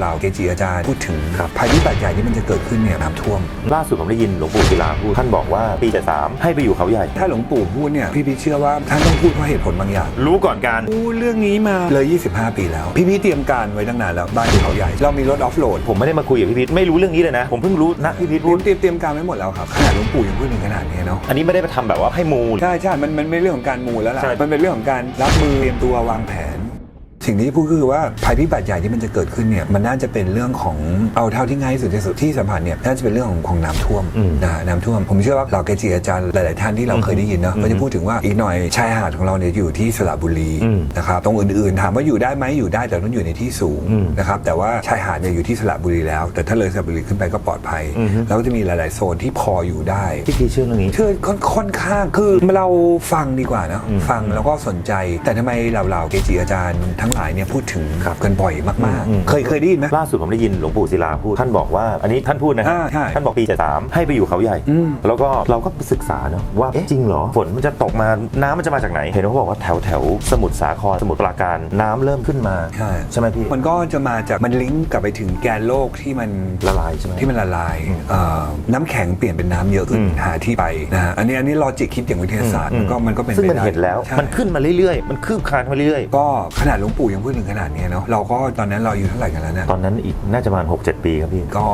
เหล่าเกจิอาจารย์พูดถึงภัยพิบัติใหญ่ที่มันจะเกิดขึ้นเนี่ยน้ำท่วม ล่าสุดผมได้ยินหลวงปู่ศิลาพูดท่านบอกว่าปีจะสามให้ไปอยู่เขาใหญ่ ถ้าหลวงปู่พูดเนี่ยพี่พีชเชื่อว่าท่านต้องพูดเพราะเหตุผลบางอย่างรู้ก่อนการพูดเรื่องนี้มาเลย 25 ปีแล้ว พี่พีชเตรียมการไว้ตั้งนานแล้วบ้านที่เขาใหญ่ เรามีรถออฟโหลดผมไม่ได้มาคุยกับพี่พีทไม่รู้เรื่องนี้เลยนะ ผมเพิ่งรู้นะพี่พีทเตพูรียดมเตรียมเตรียมการไว้หมดแล้วครับขนาดหลวงปู่ยังพูดถึงขนาดนี้เนาะอันนี้ไม่ได้ไปทำแบบว่าให้มูใช่ใช่มันมันไม่เรื่องของการมูแล้วล่ะใช่ มันเป็นเรื่องของการรับมือเตรียมตัววางแผน สิ่งที่พูดก็คือว่าภัยพิบัติใหญ่ที่มันจะเกิดขึ้นเนี่ยมันน่าจะเป็นเรื่องของเอาเท่าที่ง่ายที่สุดที่สุดที่สัมผัสเนี่ยน่าจะเป็นเรื่องของของน้ำท่วมนะฮะน้ำท่วม ผมเชื่อว่าเราเกจิอาจารย์หลาย ๆ ท่านที่เราเคยได้ยินเนาะก็จะพูดถึงว่าอีกหน่อยชายหาดของเราเนี่ยอยู่ที่สระบุรีนะครับตรงอื่น ๆ ถามว่าอยู่ได้ไหมอยู่ได้แต่ต้องอยู่ในที่สูงนะครับแต่ว่าชายหาดเนี่ยอยู่ที่สระบุรีแล้ว แต่ถ้าเลยสระบุรีขึ้นไปก็ปลอดภัย แล้วก็จะมีหลาย ๆ โซนที่พออยู่ได้พี่พีทเชื่อเรื่องนี้เชื่อค่อนค่อนข้างคือเราฟังดีกว่านะฟังแล้วก็สนใจ แต่ทำไมเหล่าๆเกจิอาจารย์ทั้งหลายเนี่ยพูดถึงกันบ่อยมากอืมๆเคยเคยได้ยินไหมล่าสุดผมได้ยินหลวงปู่ศิลาพูดท่านบอกว่า อันนี้ท่านพูดนะอ่าใช่ท่านบอกปีจะสามให้ไปอยู่เขาใหญ่อืมแล้วก็เราก็ศึกษาเนาะว่าเอ๊ะจริงเหรอฝนมันจะตกมาน้ำมันจะมาจากไหน เห็นเขาบอกว่าแถวแถวสมุทรสาครสมุทรปราการน้ำเริ่มขึ้นมาใช่ใช่ไหมพี่มันก็จะมาจากมันลิงก์กลับไปถึงแกนโลกที่มันละลายใช่ไหมที่มันละลายเอ่อน้ำแข็งเปลี่ยนเป็นน้ำเยอะขึ้นอืมหาที่ไปนะฮะอันนี้อันนี้ลอจิกคิดอย่างวิทยาศาสตร์มันก็มันก็เป็นซึ่งไปมันได้เห็นแล้วใช่มันขึ้นมาเรื่อยๆ มันคืบคลานมาเรื่อยก็ขนาดหลวงปู่ยังพูดถึงขนาดนี้เนาะเราก็ตอนนั้นเราอายู่เท่าไหร่กันแล้วเนี่ยๆตอนนั้นอีกน่าจะประมาณ6-7 ปีครับพี่ ก็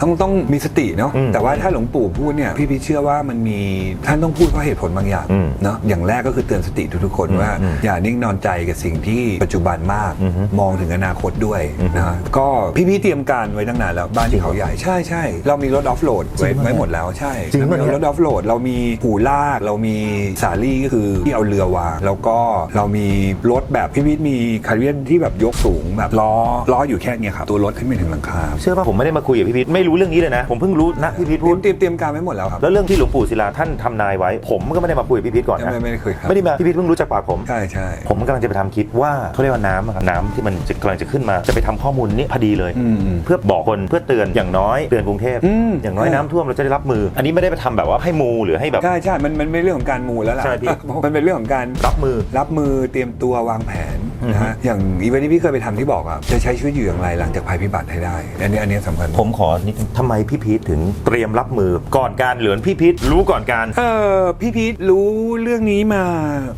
ต้องต้องมีสติเนาะอืมแต่ว่าถ้าหลวงปู่พูดเนี่ยพี่พี่เชื่อว่ามันมีท่านต้องพูดเพราะเหตุผลบางอย่างอืมเนาะอย่างแรกก็คือเตือนสติทุกๆคนว่า อืมอย่านิ่งนอนใจกับสิ่งที่ปัจจุบันมากอือฮึมองถึงอนาคตด้วยอือฮึ นะก็พี่พี่เตรียมการไว้ตั้งนานแล้วบ้านที่เขาใหญ่ใช่ใช่เรามีรถออฟโหลดไว้จริงปะไว้หมดแล้วใช่จริงปะเรามีเนี่ยรถ ออฟโหลดเรามีหูลาก เรามีสาลี่ก็คือที่เอาเรือวางแล้วก็เรามีรถแบบพี่พี่มีคาร์เรียนที่แบบยกสูงแบบล้อล้ออยู่แค่เนี้ยครับตัวรถขึ้นไปถึงหลังคาเชื่อป่ะผมไม่ได้มาคุยกับพี่พีทไม่รู้เรื่องนี้เลยนะ ผมเพิ่งรู้นะพี่พีทเตพูรียดมเตรียมเตรียมการไว้หมดแล้วครับแล้วเรื่องที่หลวงปู่ศิลาท่านทำนายไว้ ผมก็ไม่ได้มาคุยกับพี่พีทก่อนนะไม่ไม่ได้คุยครับไม่ได้มาพี่พีทเพิ่งรู้จากปากผมใช่ใช่ผมกำลังจะไปทำคลิปว่าเขาเรียกว่าน้ำอะครับน้ำที่มันจะกำลังจะขึ้นมาจะไปทำข้อมูลนี้พอดีเลย อืมอืมเพื่อบอกคนเพื่อเตือนอย่างน้อยเตือนกรุงเทพอืม อย่างน้อยใช่น้ำท่วมเราจะได้รับมือ อันนี้ไม่ได้ไปทำแบบว่าให้มูหรือให้แบบ ใช่ใช่มันมันไม่เรื่องของการมูแล้วล่ะใช่พี่ มันเป็นเรื่องของการรับมือ รับมือเตรียมตัววางแผน อือฮึนะฮะอย่างอีเวนท์ที่พี่เคยไปทำที่บอกอะจะใช้ชีวิตอยู่อย่างไรหลังจากภัยพิบัติให้ได้ อันนี้อันนี้สำคัญ ผมขอนิดนึงทำไมพี่พีทถึงเตรียมรับมือก่อนการเหลือนพี่พีทรู้ก่อนการเออพี่พีทรู้เรื่องนี้มา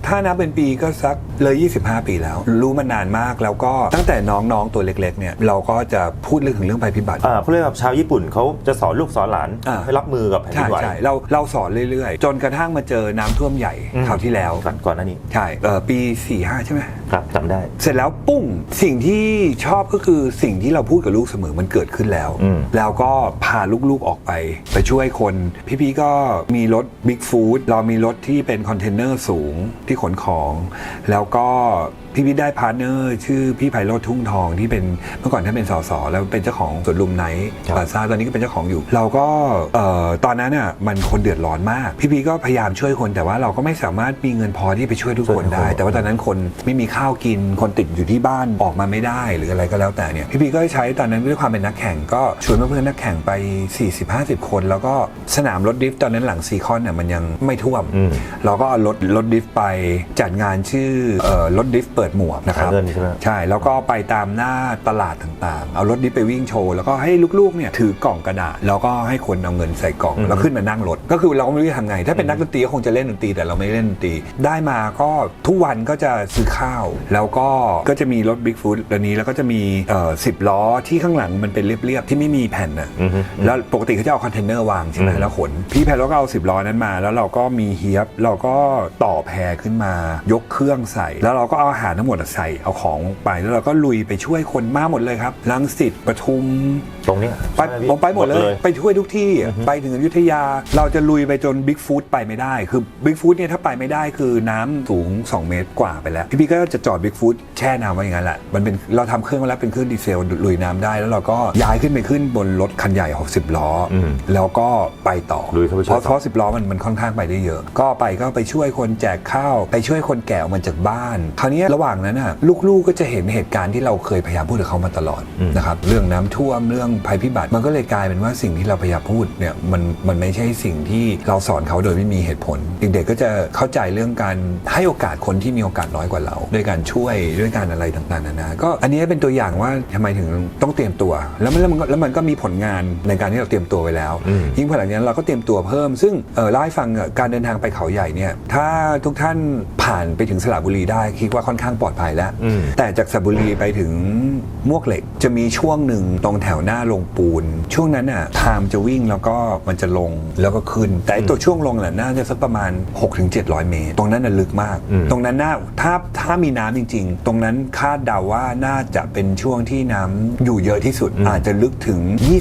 ถ้านับเป็นปีก็สักเลย 25 ปีแล้ว รู้มานานมากแล้วก็ตั้งแต่น้องๆตัวเล็กๆเนี่ยเราก็จะพูดเรื่องถึงเรื่องภัยพิบัติอ่าเขาเรียกว่าชาวญี่ปุ่นเขาจะสอนลูกสอนหลานอ่าให้รับมือกับแผ่นดิใช่นไหวใช่เราเราสอนเรื่อยๆ จนกระทั่งมาเจอน้ำท่วมใหญ่อืมคราวที่แล้วก่อนก่อนหน้านี้ใช่เออปี 45 ใช่ไหม ครับจำได้ เสร็จแล้วปุ้งสิ่งที่ชอบก็คือสิ่งที่เราพูดกับลูกเสมอมันเกิดขึ้นแล้ว อืม แล้วก็พาลูกๆออกไป ไปช่วยคน พี่พีก็มีรถบิ๊กฟู้ดเรามีรถที่เป็นคอนเทนเนอร์สูงที่ขนของ แล้วก็ พี่พีได้พาร์ทเนอร์ชื่อพี่ไพโรธทุ่งทองที่เป็นเมื่อก่อนท่านเป็นสสแล้วเป็นเจ้าของสวนลุมไนท์ครับพลาซ่าตอนนี้ก็เป็นเจ้าของอยู่ เราก็เอ่อตอนนั้นอะมันคนเดือดร้อนมาก พี่พีก็พยายามช่วยคนแต่ว่าเราก็ไม่สามารถมีเงินพอที่ไปช่วยทุกคนได้ แต่ว่าตอนนั้นคนไม่มีข้าวกินคนติดอยู่ที่บ้านออกมาไม่ได้หรืออะไรก็แล้วแต่เนี่ยพี่พีก็ใช้ตอนนั้นด้วยความเป็นนักแข่งก็ชวนเพื่อนๆนักแข่งไป 40-50 คน แล้วก็สนามรถดริฟต์ตอนนั้นหลังซีคอนเนี่ยมันยังไม่ท่วมอืมเราก็เอารถรถดริฟต์ไปจัดงานชื่อเอ่อรถดริฟต์เปิดหมวกนะครับหาเงินใช่ไหมใช่แล้วก็ไปตามหน้าตลาดต่างๆ เอารถดิฟไปวิ่งโชว์แล้วก็ให้ลูกๆเนี่ยถือกล่องกระดาษแล้วก็ให้คนเอาเงินใส่กล่องอือฮึแล้วขึ้นมานั่งรถก็คือเราก็ไม่รู้จะทำไง ถ้าเป็นนักดนตรีก็คงจะเล่นดนตรีแต่เราไม่เล่นดนตรี ได้มาก็ทุกวันก็จะซื้อข้าว แล้วก็ก็จะมีรถบิ๊กฟูดตัวนี้แล้วก็จะมีเอ่อสิบล้อที่ข้างหลังมันเป็นเรียบๆที่ไม่มีแผ่นน่ะอือฮึ แล้วปกติเขาจะเอาคอนเทนเนอร์วางใช่ไหมอืมแล้วขนพี่แพรเราก็เอาสิบล้อนั้นมา แล้วเราก็มีเฮียบเราก็ต่อแพรขึ้นมายกเครื่องใส่ แล้วเราก็เอาอาหารทั้งหมดใส่เอาของไปแล้วเราก็ลุยไปช่วยคนมาหมดเลยครับลังสิตปทุมตรงเนี้ยไปใช่หมพี่ผมไปหมดเลย ไปช่วยทุกที่ไปถึงอยุธยา เราจะลุยไปจนบิ๊กฟู้ดไปไม่ได้ คือบิ๊กฟู้ดเนี่ยถ้าไปไม่ได้คือน้ำสูง 2 เมตรกว่าไปแล้ว พี่พี่ก็จะจอดบิ๊กฟู้ดแช่น้ำไว้อย่างนั้นแหละมันเป็นเราทำเครื่องไว้แล้วเป็นเครื่องดีเซลลุยน้ำได้ แล้วเราก็ย้ายขึ้นไปขึ้นบนรถคันใหญ่ 60 ล้ออมแล้วก็ไปต่อลุยเข้าไปช่วยเพราะ เพราะสิบล้อมันมันค่อนข้างไปได้เยอะ ก็ไปก็ไปช่วยคนแจกข้าว ไปช่วยคนแก่ออกมาจากบ้าน คราวนี้ระหว่างนั้นน่ะลูกๆก็จะเห็นเหตุการณ์ที่เราเคยพยายามพูดกับเขามาตลอดอืมนะครับเรื่องน้ำท่วมเรื่องภัยพิบัติ มันก็เลยกลายเป็นว่าสิ่งที่เราพยายามพูดเนี่ยมันมันไม่ใช่สิ่งที่เราสอนเขาโดยไม่มีเหตุผล เด็กๆก็จะเข้าใจเรื่องการให้โอกาสคนที่มีโอกาสน้อยกว่าเรา ด้วยการช่วยด้วยการอะไรต่างๆนานาก็อันนี้เป็นตัวอย่างว่าทำไมถึงต้องเตรียมตัว แล้วมันแล้วมันก็แล้วมันก็มีผลงานในการที่เราเตรียมตัวไว้แล้วอืมยิ่งพอหลังจากนั้นเราก็เตรียมตัวเพิ่ม ซึ่งเออเล่าให้ฟังอะการเดินทางไปเขาใหญ่เนี่ยถ้าทุกท่านผ่านไปถึงสระบุรีได้คิดว่าค่อนข้างปลอดภัยแล้วอืมแต่จากสระบุรีไปถึงมวกเหล็ก จะมีช่วงหนึ่งตรงแถวหน้าลงปูน ช่วงนั้นอะไทม์จะวิ่งแล้วก็มันจะลงแล้วก็ขึ้น แต่ไอ้ตัวช่วงลงน่ะน่าจะสักประมาณ 6-700 เมตร ตรงนั้นน่ะลึกมากอืมตรงนั้นน่าถ้าถ้ามีน้ำจริง ๆ ตรงนั้นคาดเดาว่าน่าจะเป็นช่วงที่น้ำอยู่เยอะที่สุด อาจจะลึกถึง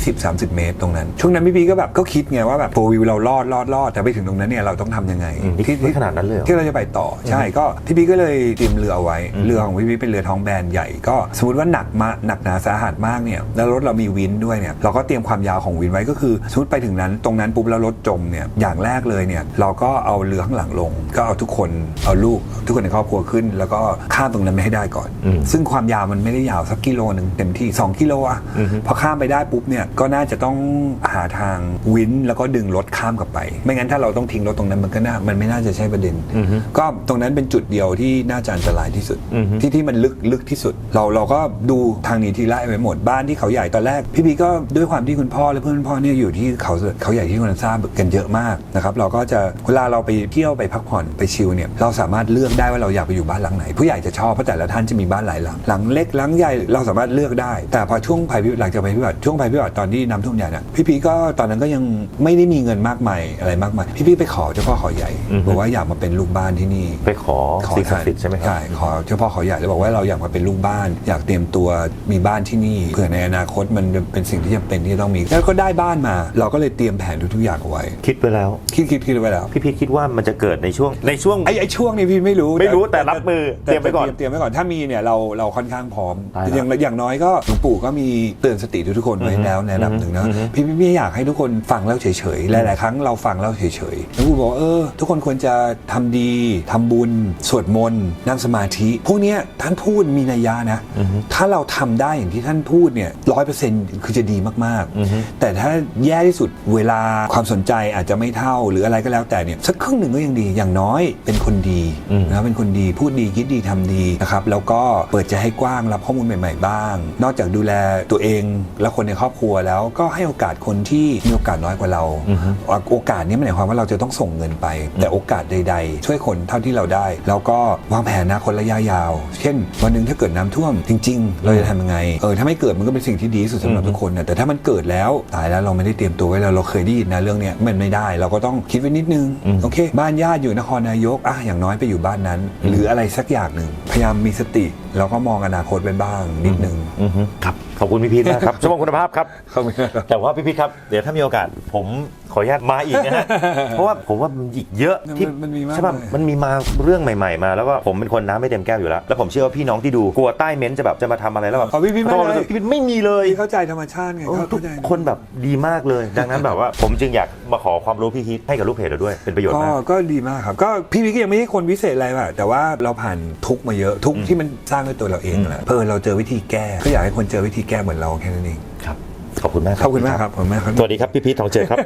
20-30 เมตร ตรงนั้น ช่วงนั้นพี่พีก็แบบก็คิดไงว่าแบบโฟวิวเรารอดรอดรอดแต่ไปถึงตรงนั้นเนี่ยเราต้องทำยังไงอืมนี่ที่ไม่ขนาดนั้นเลยเหรอที่เราจะไปต่อใช่ก็พี่พีก็เลยเตรียมเรือเอาไว้เรือของพี่พีเป็นเรือท้องแบนใหญ่ก็สมมติว่าหนักมาหนักหนาสาหัสมากเนี่ยแล้วรถเรามีวินด้วยเนี่ยเราก็เตรียมความยาวของวินไว้ก็คือสมมติไปถึงนั้นตรงนั้นปุ๊บแล้วรถจมเนี่ยอย่างแรกเลยเนี่ยเราก็เอาเรือข้างหลังลง ก็เอาทุกคนเอาลูกทุกคนในครอบครัวขึ้น แล้วก็ข้ามตรงนั้นไม่ให้ได้ก่อนอืมซึ่งความยาวมันไม่ได้ยาวสักกิโลหนึ่งเต็มที่ 2 กิโลอะอือฮึพอข้ามไปได้ปุ๊บเนี่ยก็น่าจะต้องหาทางวินแล้วก็ดึงรถข้ามกลับไป ไม่งั้นถ้าเราต้องทิ้งรถตรงนั้นมันก็น่ามันไม่น่าจะใช่ประเด็นอือฮึก็ตรงนั้นเป็นจุดเดียวที่น่าจะอันตรายที่สุดอือฮึที่ที่มันลึกลึกที่สุด เราเราก็ดูทางหนี้ที่ไล่ไปหมดบ้านที่เขาใหญ่ตอนแรก พี่พีก็ด้วยความที่คุณพ่อและเพื่อนพ่อเนี่ยอยู่ที่เขาเขาใหญ่ที่วันซ่ากันเยอะมากนะครับเราก็จะเวลาเราไปเที่ยวไปพักผ่อนไปชิลเนี่ยเราสามารถเลือกได้ว่าเราอยากไปอยู่บ้านหลังไหน ผู้ใหญ่จะชอบเพราะแต่ละท่านจะมีบ้านหลายหลังหลังเล็กหลังใหญ่เราสามารถเลือกได้ แต่พอช่วงภัยพิบัติหลังจากภัยพิบัติช่วงภัยพิบัติตอนที่น้ำท่วมใหญ่เนี่ยพี่พีก็ตอนนั้นก็ยังไม่ได้มีเงินมากมายอะไรมากมายพี่พีไปขอเจ้าพ่อเขาใหญ่อือฮึบอกว่าอยากมาเป็นลูกบ้านที่นี่ไปขอสิ่งศักดิ์สิทธิ์ใช่ไหมครับใช่ขอเจ้าพ่อเขาใหญ่แล้วบอกว่าเราอยากมาเป็นลูกบ้าน อยากเตรียมตัวมีบ้านที่นี่เผื่อในอนาคตมันเป็นสิ่งที่จำเป็นที่จะต้องมี แล้วก็ได้บ้านมา เราก็เลยเตรียมแผนทุกๆอย่างเอาไว้ คิดไปแล้ว คิดคิดคิดไว้แล้ว พี่พีทคิดว่ามันจะเกิดในช่วงในช่วงไอ้ไอ้ช่วงนี้พี่ไม่รู้ไม่รู้แต่รับมือเตรียมไว้ก่อนเตรียมไว้ก่อนถ้ามีเนี่ยเราเราค่อนข้างพร้อมได้ครับอย่างอย่างน้อยก็หลวงปู่ก็มีเตือนสติทุกๆคนไว้แล้วในระดับหนึ่งนะอือฮึพี่พี่ไม่อยากให้ทุกคนฟังแล้วเฉยๆหลายๆครั้งเราฟังแล้วเฉยๆหลวงปู่บอกว่าเออทุกคนควรจะทำดีทำบุญสวดมนต์นั่งสมาธิพวกเนี้ยท่านพูดมีนัยยะนะ ถ้าเราทำได้อย่างที่ท่านพูดเนี่ยร้อยเปอร์เซ็นต์คือจะดีมากอือฮึๆแต่ถ้าแย่ที่สุดเวลาความสนใจอาจจะไม่เท่าหรืออะไรก็แล้วแต่เนี่ยสักครึ่งหนึ่งก็ยังดีอย่างน้อยเป็นคนดีอืมนะครับเป็นคนดีพูดดีคิดดีทำดีนะครับแล้วก็เปิดใจให้กว้างรับข้อมูลใหม่ ๆ บ้าง นอกจากดูแลตัวเองและคนในครอบครัวแล้วก็ให้โอกาสคนที่มีโอกาสน้อยกว่าเราอือฮึโอกาสนี้ไม่ได้หมายความว่าเราจะต้องส่งเงินไป แต่โอกาสใด ๆ ช่วยคนเท่าที่เราได้ แล้วก็วางแผนอนาคตระยะยาว เช่น วันหนึ่งถ้าเกิดน้ำท่วมจริง ๆ เราจะทำยังไงเออถ้าไม่เกิดมันก็เป็นสิ่งที่ดีที่สุดสำหรับทุกคนนะแต่ถ้ามันเกิดแล้วตายแล้วเราไม่ได้เตรียมตัวไว้แล้วเราเคยได้ยินนะเรื่องเนี้ยมันไม่ได้ เราก็ต้องคิดไว้นิดนึงอืมโอเค บ้านญาติอยู่นครนายกอะอย่างน้อยไปอยู่บ้านนั้น หรืออะไรสักอย่างหนึ่งพยายามมีสติแล้วก็มองอนาคตไว้บ้างนิดนึงอือฮึครับ ขอบคุณพี่พีทมากครับชั่วโมงคุณภาพครับขอบคุณครับ แต่ว่าพี่พีทครับ เดี๋ยวถ้ามีโอกาส ผมขออนุญาตมาอีกนะฮะ เพราะว่าผมว่ามันอีกเยอะที่มันมันมีมากใช่ป่ะเลย มันมีมาเรื่องใหม่ๆ มาแล้วก็ผมเป็นคนน้ำไม่เต็มแก้วอยู่แล้ว แล้วผมเชื่อว่าพี่น้องที่ดูกลัวใต้เม้นต์จะแบบจะมาทำอะไรแล้วแบบอ๋อพี่พีทไม่โทรเลยพี่พีทไม่มีเลยเข้าใจธรรมชาติไงโอ้ทุเข้ากใจ คนแบบดีมากเลย ดังนั้นแบบว่า ผมจึงอยากมาขอความรู้พี่พีทให้กับลูกเพจเราด้วย เป็นประโยชน์ก็มาก ก็ดีมากครับ ก็พี่วิกก็ยังไม่ใช่คนพิเศษอะไรว่ะแต่ว่าเราผ่านทุกข์มาเยอะทุกข์ที่มันสร้างด้วยตัวเราเองแหละเออเราเจอวิธีแก้ก็อยากให้คนเจอวิธีแก้เหมือนเราแค่นั้นเองครับขอบคุณมากขอบคุณมากครับขอบคุณมากครับสวัสดีครับพี่พีททองเจอครับ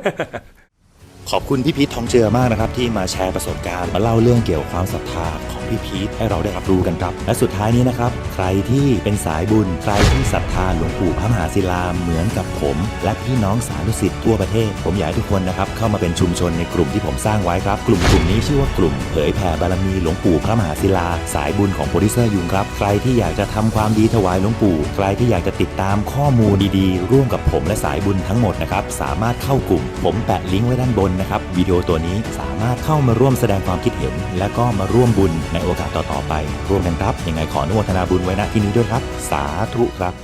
ขอบคุณพี่พีททองเจือมากนะครับ ที่มาแชร์ประสบการณ์มาเล่าเรื่องเกี่ยวกับความศรัทธาของพี่พีทให้เราได้รับรู้กันครับ และสุดท้ายนี้นะครับ ใครที่เป็นสายบุญ ใครที่ศรัทธาหลวงปู่พระมหาศิลาเหมือนกับผม และพี่น้องสาธุสิทธิ์ทั่วประเทศ ผมอยากให้ทุกคนนะครับเข้ามาเป็นชุมชนในกลุ่มที่ผมสร้างไว้ครับ กลุ่มกลุ่มนี้ชื่อว่ากลุ่มเผยแผ่บารมีหลวงปู่พระมหาศิลา สายบุญของโปรดิวเซอร์ยุงครับ ใครที่อยากจะทำความดีถวายหลวงปู่ ใครที่อยากจะติดตามข้อมูลดีๆ ร่วมกับผมและสายบุญทั้งหมดนะครับสามารถเข้ากลุ่ม ผมแปะลิงก์ไว้ด้านบนนะครับวิดีโอตัวนี้สามารถเข้ามาร่วมแสดงความคิดเห็น และก็มาร่วมบุญในโอกาสต่อๆไป ร่วมกันครับ ยังไงขออนุโมทนาบุญไว้ณที่นี้ด้วยครับ สาธุครับ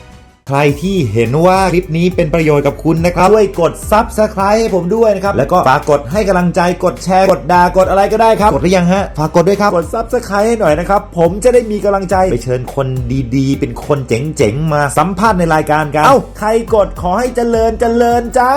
ใครที่เห็นว่าคลิปนี้เป็นประโยชน์กับคุณนะครับช่วยกด Subscribe ให้ผมด้วยนะครับ แล้วก็ฝากกดให้กำลังใจกดแชร์ กดด่ากดอะไรก็ได้ครับ กดหรือยังฮะ ฝากกดด้วยครับ กด Subscribe ให้หน่อยนะครับ ผมจะได้มีกำลังใจไปเชิญคนดีๆ เป็นคนเจ๋งๆ มาสัมภาษณ์ในรายการกัน เอ้า ใครกดขอให้เจริญเจริญจ้า